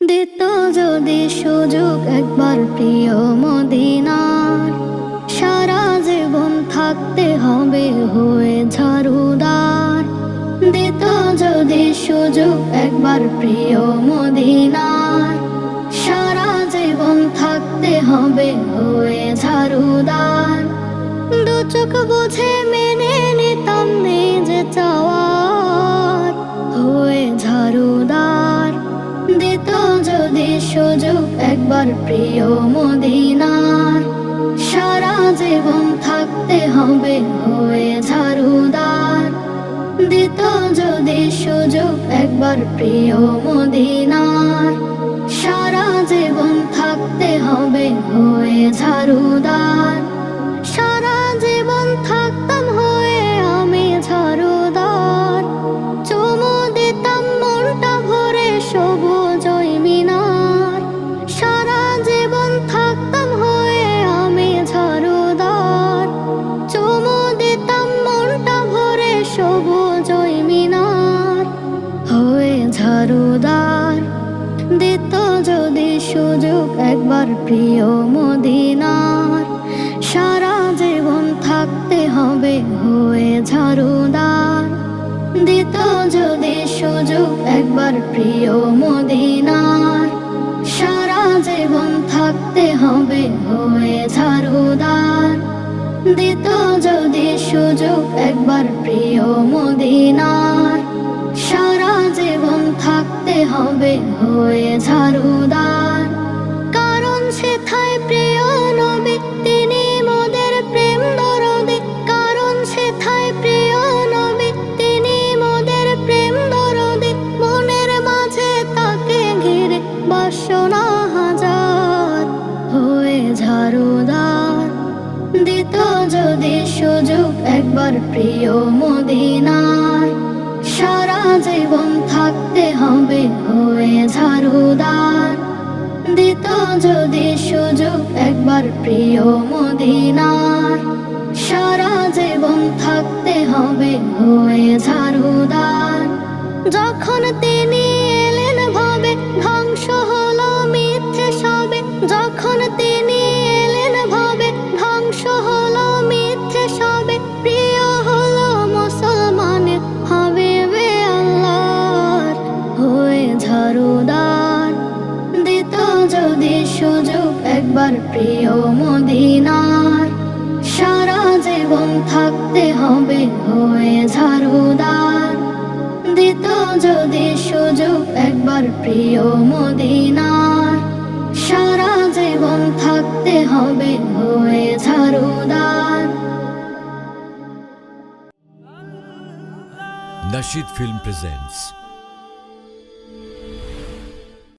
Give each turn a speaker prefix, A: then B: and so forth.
A: দিত যদি সুযোগ একবার প্রিয় মদিনার। সারা জীবন থাকতে হবে হয়ে ঝাড়ুদার। দিত যদি সুযোগ একবার প্রিয় মদিনার। সারা জীবন থাকতে হবে হয়ে ঝাড়ুদার। দু চোখ বুঝে মেনে যদি সুযোগ একবার প্রিয় মদিনার। সারা জীবন থাকতে হবে হয়ে ঝাড়ুদার। দিত যদি সুযোগ একবার প্রিয় মদিনার। সারা জীবন থাকতে হবে হয়ে ঝাড়ুদার। সারা জীবন ঝাড়ুদার দিত যদি সুযোগ একবার প্রিয় মদিনার। সারা জীবন থাকতে হবে হয়ে ঝাড়ুদার। দিত যদি সুযোগ একবার প্রিয় মদিনার। সারা জীবন থাকতে হবে হয়ে ঝাড়ুদার। দিত যদি সুযোগ একবার প্রিয় মদিনার। হবে হয়ে ঝাড়ুদার। কারণ সেথায় প্রিয় নবী তিনি মোদের প্রেম দরদে। কারণ সেথায় প্রিয় নবী তিনি মোদের প্রেম দরদে। মনের মাঝে তাকে ঘিরে বাসনা হাজার হয়ে ঝাড়ুদার। দিত যদি সুযোগ একবার প্রিয় মদিনার। সারা জীবন থাকতে হবে হয়ে ঝাড়ুদার। দিত যদি সুযোগ একবার প্রিয় মদিনার। সারা জীবন থাকতে হবে হয়ে ঝাড়ুদার। যখন তিনি একবার প্রিয় মদিনার সারা জীবন থাকতে হবে হয়ে ঝাড়ুদার। দিত যদি সুযোগ একবার প্রিয় মদিনার সারা জীবন থাকতে হবে হয়ে ঝাড়ুদার।
B: Nashid Film presents